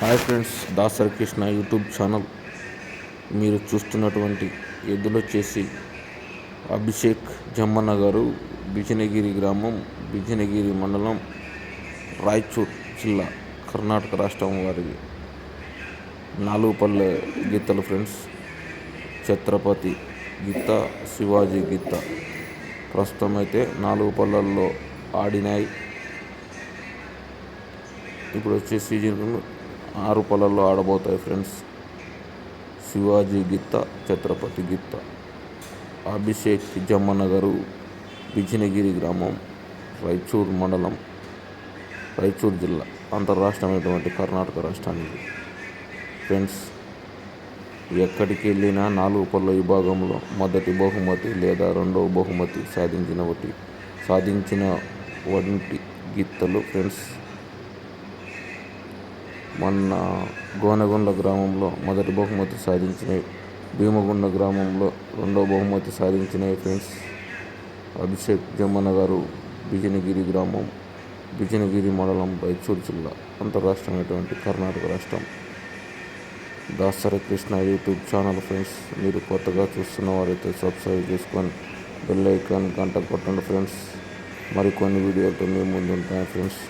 Hi friends Dasar Krishna YouTube channel. మీరు చూస్తున్నటువంటి ఎద్దులు వచ్చేసి అభిషేక్ జమ్మన్న గారు బిజినగిరి గ్రామం బిజినగిరి మండలం రాయచూర్ జిల్లా కర్ణాటక రాష్ట్రం వారిది. నాలుగు పల్లె గీతలు ఫ్రెండ్స్. ఛత్రపతి గీత శివాజీ గీత. ప్రస్తుతం అయితే నాలుగు పల్లెల్లో ఆడినాయి. ఇప్పుడు వచ్చే సీజన్లో ఆరు పొలాల్లో ఆడబోతాయి ఫ్రెండ్స్. శివాజీ గిత్త ఛత్రపతి గిత్త అభిషేక్ జమ్మన్న గారు బిజినగిరి గ్రామం రాయచూర్ మండలం రాయచూర్ జిల్లా అంతర్రాష్ట్రమైనటువంటి కర్ణాటక రాష్ట్రానికి. ఫ్రెండ్స్ ఎక్కడికి వెళ్ళినా నాలుగు పళ్ళ విభాగంలో మొదటి బహుమతి లేదా రెండవ బహుమతి సాధించిన ఒకటి సాధించిన వంటి గీతలు ఫ్రెండ్స్. మొన్న గోనెగొండ గ్రామంలో మొదటి బహుమతి సాధించినవి భీమగుండ గ్రామంలో రెండవ బహుమతి సాధించినవి ఫ్రెండ్స్ అభిషేక్ జమ్మన్న గారు బిజినగిరి గ్రామం బిజినగిరి మండలం రైచూర్ జిల్లా అంతరాష్ట్రమైనటువంటి కర్ణాటక రాష్ట్రం. Dasara Krishna YouTube channel friends మీరు కొత్తగా చూస్తున్న వారైతే సబ్స్క్రైబ్ చేసుకొని బెల్ ఐకాన్ గంట కొట్టండి ఫ్రెండ్స్. మరికొన్ని వీడియోలతో మేము ముందు ఉంటాయి ఫ్రెండ్స్.